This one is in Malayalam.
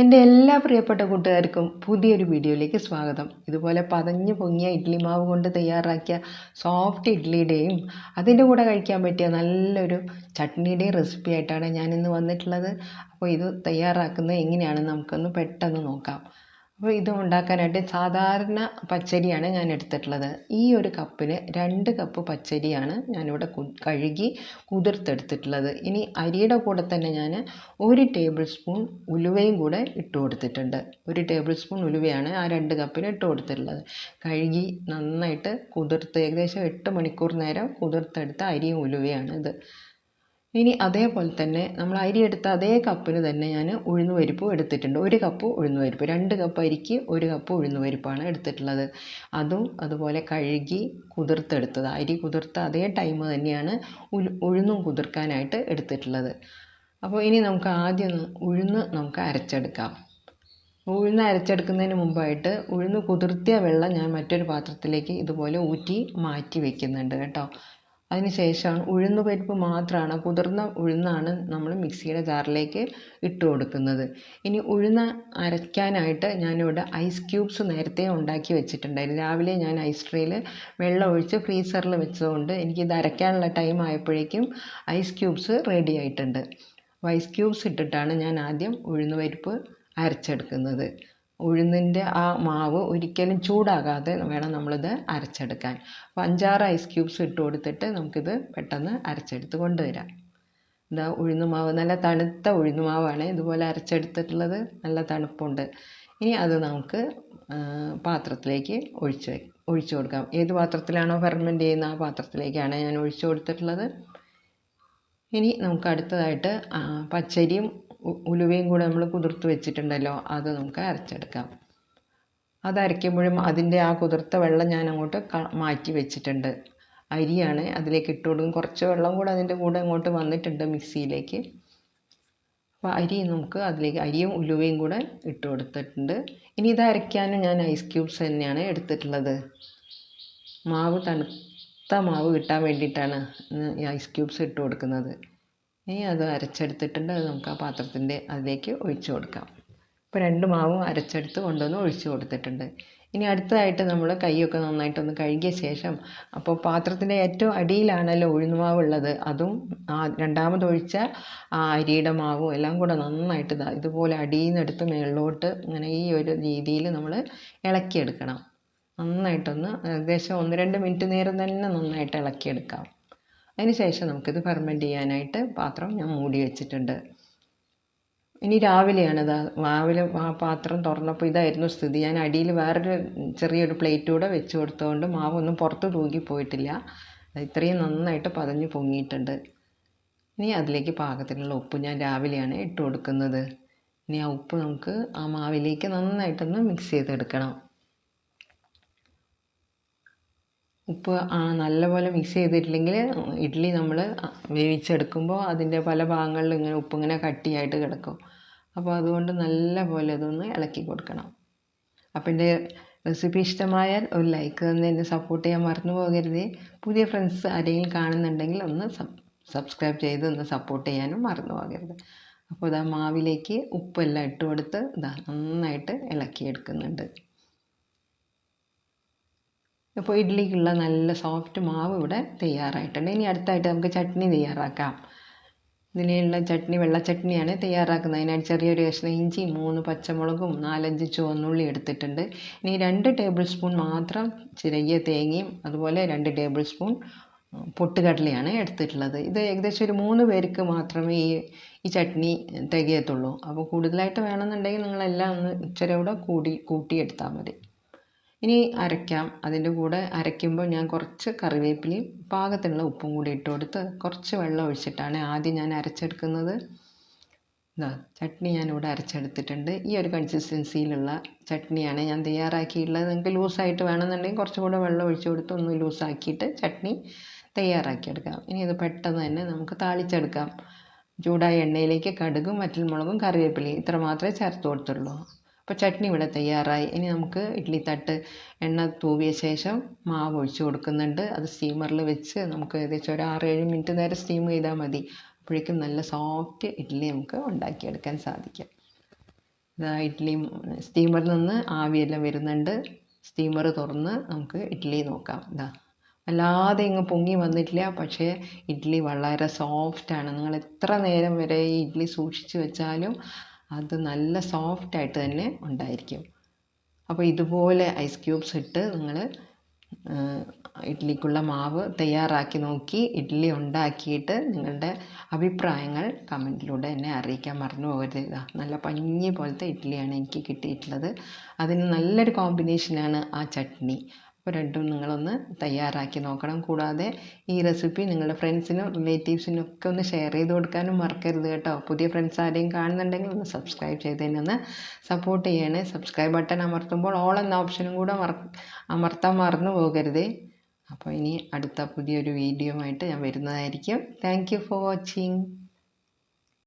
എന്റെ എല്ലാ പ്രിയപ്പെട്ട കൂട്ടുകാർക്കും പുതിയൊരു വീഡിയോയിലേക്ക് സ്വാഗതം. ഇതുപോലെ പതഞ്ഞു പൊങ്ങിയ ഇഡ്ഡലി മാവ് കൊണ്ട് തയ്യാറാക്കിയ സോഫ്റ്റ് ഇഡ്ഡലിയുടെയും അതിന്റെ കൂടെ കഴിക്കാൻ പറ്റിയ നല്ലൊരു ചട്നിയുടെയും റെസിപ്പി ആയിട്ടാണ് ഞാനിന്ന് വന്നിട്ടുള്ളത്. അപ്പോൾ ഇത് തയ്യാറാക്കുന്നത് എങ്ങനെയാണെന്ന് നമുക്കൊന്ന് പെട്ടെന്ന് നോക്കാം. അപ്പോൾ ഇത് ഉണ്ടാക്കാനായിട്ട് സാധാരണ പച്ചരിയാണ് ഞാൻ എടുത്തിട്ടുള്ളത്. ഈ ഒരു കപ്പിന് രണ്ട് കപ്പ് പച്ചരിയാണ് ഞാനിവിടെ കഴുകി കുതിർത്തെടുത്തിട്ടുള്ളത്. ഇനി അരിയുടെ കൂടെ തന്നെ ഞാൻ ഒരു ടേബിൾ സ്പൂൺ ഉലുവയും കൂടെ ഇട്ട് കൊടുത്തിട്ടുണ്ട്. ഒരു ടേബിൾ സ്പൂൺ ഉലുവയാണ് ആ രണ്ട് കപ്പിന് ഇട്ട് കൊടുത്തിട്ടുള്ളത്. കഴുകി നന്നായിട്ട് കുതിർത്ത് ഏകദേശം എട്ട് മണിക്കൂർ നേരം കുതിർത്തെടുത്ത അരിയും ഉലുവയാണ് ഇത്. ഇനി അതേപോലെ തന്നെ നമ്മൾ അരി എടുത്ത അതേ കപ്പിന് തന്നെ ഞാൻ ഉഴുന്ന് പരിപ്പും എടുത്തിട്ടുണ്ട്. ഒരു കപ്പ് ഉഴുന്ന് പരിപ്പ് രണ്ട് കപ്പ് അരിക്ക് ഒരു കപ്പ് ഉഴുന്ന് പരിപ്പാണ് എടുത്തിട്ടുള്ളത്. അതും അതുപോലെ കഴുകി കുതിർത്തെടുത്തത്. അരി കുതിർത്ത അതേ ടൈം തന്നെയാണ് ഉഴുന്നും കുതിർക്കാനായിട്ട് എടുത്തിട്ടുള്ളത്. അപ്പോൾ ഇനി നമുക്ക് ആദ്യം ഉഴുന്ന് നമുക്ക് അരച്ചെടുക്കാം. ഉഴുന്ന് അരച്ചെടുക്കുന്നതിന് മുമ്പായിട്ട് ഉഴുന്ന് കുതിർത്തിയ വെള്ളം ഞാൻ മറ്റൊരു പാത്രത്തിലേക്ക് ഇതുപോലെ ഊറ്റി മാറ്റി വെക്കുന്നുണ്ട് കേട്ടോ. അതിന് ശേഷമാണ് ഉഴുന്ന് പരിപ്പ് മാത്രമാണ് കുതിർന്ന ഉഴുന്നാണ് നമ്മൾ മിക്സിയുടെ ജാറിലേക്ക് ഇട്ട് കൊടുക്കുന്നത്. ഇനി ഉഴുന്ന് അരയ്ക്കാനായിട്ട് ഞാനിവിടെ ഐസ് ക്യൂബ്സ് നേരത്തെ ഉണ്ടാക്കി വെച്ചിട്ടുണ്ടായിരുന്നു. രാവിലെ ഞാൻ ഐസ് ട്രേയിൽ വെള്ളം ഒഴിച്ച് ഫ്രീസറിൽ വെച്ചതുകൊണ്ട് എനിക്കിത് അരയ്ക്കാനുള്ള ടൈം ആയപ്പോഴേക്കും ഐസ് ക്യൂബ്സ് റെഡി ആയിട്ടുണ്ട്. ഐസ് ക്യൂബ്സ് ഇട്ടിട്ടാണ് ഞാൻ ആദ്യം ഉഴുന്ന് പരിപ്പ് അരച്ചെടുക്കുന്നത്. ഉഴുന്നിന്റെ ആ മാവ് ഒരിക്കലും ചൂടാകാതെ വേണം നമ്മളിത് അരച്ചെടുക്കാൻ. അപ്പോൾ അഞ്ചാറ് ഐസ് ക്യൂബ്സ് ഇട്ട് കൊടുത്തിട്ട് നമുക്കിത് പെട്ടെന്ന് അരച്ചെടുത്ത് കൊണ്ടുവരാം. ഇതാ ഉഴുന്ന് മാവ് നല്ല തണുത്ത ഉഴുന്ന് മാവാണ്. ഇതുപോലെ അരച്ചെടുത്തിട്ടുള്ളത് നല്ല തണുപ്പുണ്ട്. ഇനി അത് നമുക്ക് പാത്രത്തിലേക്ക് ഒഴിച്ച് ഒഴിച്ചു കൊടുക്കാം. ഏത് പാത്രത്തിലാണോ ഫെർമെന്റ് ചെയ്യുന്ന ആ പാത്രത്തിലേക്കാണ് ഞാൻ ഒഴിച്ചു കൊടുത്തിട്ടുള്ളത്. ഇനി നമുക്ക് അടുത്തതായിട്ട് പച്ചരിയും ഉലുവയും കൂടെ നമ്മൾ കുതിർത്ത് വെച്ചിട്ടുണ്ടല്ലോ അത് നമുക്ക് അരച്ചെടുക്കാം. അത് അരയ്ക്കുമ്പോഴും അതിന്റെ ആ കുതിർത്ത വെള്ളം ഞാൻ അങ്ങോട്ട് മാറ്റി വെച്ചിട്ടുണ്ട്. അരിയാണ് അതിലേക്ക് ഇട്ട് കൊടുക്കും. കുറച്ച് വെള്ളം കൂടെ അതിന്റെ കൂടെ അങ്ങോട്ട് വന്നിട്ടുണ്ട് മിക്സിയിലേക്ക്. അപ്പോൾ അരി നമുക്ക് അതിലേക്ക് അരിയും ഉലുവയും കൂടെ ഇട്ട് കൊടുത്തിട്ടുണ്ട്. ഇനി ഇത് അരയ്ക്കാനും ഞാൻ ഐസ് ക്യൂബ്സ് തന്നെയാണ് എടുത്തിട്ടുള്ളത്. മാവ് തണുത്ത മാവ് കിട്ടാൻ വേണ്ടിയിട്ടാണ് ഐസ് ക്യൂബ്സ് ഇട്ട് കൊടുക്കുന്നത്. ഇനി അത് അരച്ചെടുത്തിട്ടുണ്ട്. അത് നമുക്ക് ആ പാത്രത്തിന്റെ അതിലേക്ക് ഒഴിച്ചു കൊടുക്കാം. ഇപ്പോൾ രണ്ട് മാവും അരച്ചെടുത്ത് കൊണ്ടുവന്ന് ഒഴിച്ചു കൊടുത്തിട്ടുണ്ട്. ഇനി അടുത്തതായിട്ട് നമ്മൾ കൈയൊക്കെ നന്നായിട്ടൊന്ന് കഴുകിയ ശേഷം അപ്പോൾ പാത്രത്തിന്റെ ഏറ്റവും അടിയിലാണല്ലോ ഉഴുന്നുമാവ് ഉള്ളത്. അതും ആ രണ്ടാമത് ഒഴിച്ച ആ അരിയുടെ മാവും എല്ലാം കൂടെ നന്നായിട്ട് ഇതാ ഇതുപോലെ അടിയിൽ നിന്ന് എടുത്ത് മുകളിലോട്ട് ഇങ്ങനെ ഈ ഒരു രീതിയിൽ നമ്മൾ ഇളക്കിയെടുക്കണം. നന്നായിട്ടൊന്ന് ഏകദേശം ഒന്ന് രണ്ട് മിനിറ്റ് നേരം തന്നെ നന്നായിട്ട് ഇളക്കിയെടുക്കാം. അതിന് ശേഷം നമുക്കിത് ഫെർമെന്റ് ചെയ്യാനായിട്ട് പാത്രം ഞാൻ മൂടി വെച്ചിട്ടുണ്ട്. ഇനി രാവിലെയാണിത് രാവിലെ ആ പാത്രം തുറന്നപ്പോൾ ഇതായിരുന്നു സ്ഥിതി. ഞാൻ അടിയിൽ വേറൊരു ചെറിയൊരു പ്ലേറ്റ് കൂടെ വെച്ച് കൊടുത്തതുകൊണ്ട് മാവൊന്നും പുറത്ത് തൂക്കി ഇത്രയും നന്നായിട്ട് പതഞ്ഞ് പൊങ്ങിയിട്ടുണ്ട്. ഇനി അതിലേക്ക് പാകത്തിനുള്ള ഉപ്പ് ഞാൻ രാവിലെയാണ് ഇട്ട് കൊടുക്കുന്നത്. ഇനി ആ ഉപ്പ് നമുക്ക് ആ മാവിലേക്ക് നന്നായിട്ടൊന്ന് മിക്സ് ചെയ്തെടുക്കണം. ഉപ്പ് ആ നല്ലപോലെ മിക്സ് ചെയ്തിട്ടില്ലെങ്കിൽ ഇഡ്ഡലി നമ്മൾ വേവിച്ചെടുക്കുമ്പോൾ അതിന്റെ പല ഭാഗങ്ങളിൽ ഇങ്ങനെ ഉപ്പ് ഇങ്ങനെ കട്ടിയായിട്ട് കിടക്കും. അപ്പോൾ അതുകൊണ്ട് നല്ലപോലെ ഇതൊന്ന് ഇളക്കി കൊടുക്കണം. അപ്പം എന്റെ റെസിപ്പി ഇഷ്ടമായാൽ ഒരു ലൈക്ക് തന്ന് എന്നെ സപ്പോർട്ട് ചെയ്യാൻ മറന്നു പോകരുത്. പുതിയ ഫ്രണ്ട്സ് ആരെങ്കിലും കാണുന്നുണ്ടെങ്കിൽ ഒന്ന് സബ്സ്ക്രൈബ് ചെയ്ത് ഒന്ന് സപ്പോർട്ട് ചെയ്യാനും മറന്നു പോകരുത്. അപ്പോൾ ഇതാ മാവിലേക്ക് ഉപ്പെല്ലാം ഇട്ട് കൊടുത്ത് ഇതാ നന്നായിട്ട് ഇളക്കിയെടുക്കുന്നുണ്ട്. അപ്പോൾ ഇഡ്ഡലിക്കുള്ള നല്ല സോഫ്റ്റ് മാവ് ഇവിടെ തയ്യാറായിട്ടുണ്ട്. ഇനി അടുത്തായിട്ട് നമുക്ക് ചട്നി തയ്യാറാക്കാം. ഇതിനുള്ള ചട്നി വെള്ള ചട്നിയാണ് തയ്യാറാക്കുന്നത്. അതിനായിട്ട് ചെറിയൊരു കഷ്ണം ഇഞ്ചി മൂന്ന് പച്ചമുളകും നാലഞ്ച് ചുവന്നുള്ളി എടുത്തിട്ടുണ്ട്. ഇനി രണ്ട് ടേബിൾ സ്പൂൺ മാത്രം ചിരകിയ തേങ്ങയും അതുപോലെ രണ്ട് ടേബിൾ സ്പൂൺ പൊട്ടുകടലയാണ് എടുത്തിട്ടുള്ളത്. ഇത് ഏകദേശം ഒരു മൂന്ന് പേർക്ക് മാത്രമേ ഈ ഈ ചട്നി തികയത്തുള്ളൂ. അപ്പോൾ കൂടുതലായിട്ട് വേണമെന്നുണ്ടെങ്കിൽ നിങ്ങളെല്ലാം ഒന്ന് ഇച്ചിരി കൂടി കൂട്ടിയെടുത്താൽ മതി. ഇനി അരയ്ക്കാം. അതിന്റെ കൂടെ അരയ്ക്കുമ്പോൾ ഞാൻ കുറച്ച് കറിവേപ്പിലയും പാകത്തിനുള്ള ഉപ്പും കൂടി ഇട്ട് കൊടുത്ത് കുറച്ച് വെള്ളം ഒഴിച്ചിട്ടാണ് ആദ്യം ഞാൻ അരച്ചെടുക്കുന്നത്. ഇതാ ചട്നി ഞാനിവിടെ അരച്ചെടുത്തിട്ടുണ്ട്. ഈ ഒരു കൺസിസ്റ്റൻസിയിലുള്ള ചട്നിയാണ് ഞാൻ തയ്യാറാക്കിയിട്ടുള്ളത് നിങ്ങൾക്ക് ലൂസായിട്ട് വേണമെന്നുണ്ടെങ്കിൽ കുറച്ചും കൂടെ വെള്ളം ഒഴിച്ച് കൊടുത്ത് ഒന്ന് ലൂസാക്കിയിട്ട് ചട്നി തയ്യാറാക്കിയെടുക്കാം. ഇനി ഇത് പെട്ടെന്ന് തന്നെ നമുക്ക് താളിച്ചെടുക്കാം. ചൂടായ എണ്ണയിലേക്ക് കടുകും വറ്റൽമുളകും കറിവേപ്പിലയും ഇത്ര മാത്രമേ ചേർത്ത് കൊടുത്തുള്ളൂ. അപ്പോൾ ചട്നി ഇവിടെ തയ്യാറായി. ഇനി നമുക്ക് ഇഡ്ഡലി തട്ട് എണ്ണ തൂവിയ ശേഷം മാവ് ഒഴിച്ച് കൊടുക്കുന്നുണ്ട്. അത് സ്റ്റീമറിൽ വെച്ച് നമുക്ക് ഏകദേശം ഒരു ആറ് ഏഴ് മിനിറ്റ് നേരം സ്റ്റീം ചെയ്താൽ മതി. അപ്പോഴേക്കും നല്ല സോഫ്റ്റ് ഇഡ്ഡലി നമുക്ക് ഉണ്ടാക്കിയെടുക്കാൻ സാധിക്കും. ഇതാ ഇഡ്ഡലി സ്റ്റീമറിൽ നിന്ന് ആവിയെല്ലാം വരുന്നുണ്ട്. സ്റ്റീമർ തുറന്ന് നമുക്ക് ഇഡ്ഡലി നോക്കാം. ഇതാ അല്ലാതെ ഇങ്ങ് പൊങ്ങി വന്നിട്ടില്ല. പക്ഷേ ഇഡ്ഡലി വളരെ സോഫ്റ്റാണ് നിങ്ങൾ എത്ര നേരം വരെ ഈ ഇഡ്ഡലി സൂക്ഷിച്ച് വെച്ചാലും അത് നല്ല സോഫ്റ്റ് ആയിട്ട് തന്നെ ഉണ്ടായിരിക്കും. അപ്പോൾ ഇതുപോലെ ഐസ് ക്യൂബ്സ് ഇട്ട് നിങ്ങൾ ഇഡ്ഡലിക്കുള്ള മാവ് തയ്യാറാക്കി നോക്കി ഇഡ്ഡലി ഉണ്ടാക്കിയിട്ട് നിങ്ങളുടെ അഭിപ്രായങ്ങൾ കമന്റിലൂടെ എന്നെ അറിയിക്കാൻ മറന്നു പോകരുത്. ഇതാ നല്ല പഞ്ഞി പോലത്തെ ഇഡ്ഡലിയാണ് എനിക്ക് കിട്ടിയിട്ടുള്ളത്. അതിന് നല്ലൊരു കോമ്പിനേഷനാണ് ആ ചട്നി. രണ്ടും നിങ്ങളൊന്ന് തയ്യാറാക്കി നോക്കണം. കൂടാതെ ഈ റെസിപ്പി നിങ്ങളുടെ ഫ്രണ്ട്സിനും റിലേറ്റീവ്സിനും ഒക്കെ ഒന്ന് ഷെയർ ചെയ്ത് കൊടുക്കാനും മറക്കരുത് കേട്ടോ. പുതിയ ഫ്രണ്ട്സ് ആരെയും കാണുന്നുണ്ടെങ്കിൽ ഒന്ന് സബ്സ്ക്രൈബ് ചെയ്തതിനെ ഒന്ന് സപ്പോർട്ട് ചെയ്യണേ. സബ്സ്ക്രൈബ് ബട്ടൺ അമർത്തുമ്പോൾ ഓൾ എന്ന ഓപ്ഷനും കൂടെ അമർത്താൻ മറന്നു പോകരുതേ. അപ്പോൾ ഇനി അടുത്ത പുതിയൊരു വീഡിയോ ആയിട്ട് ഞാൻ വരുന്നതായിരിക്കും. Thank you for watching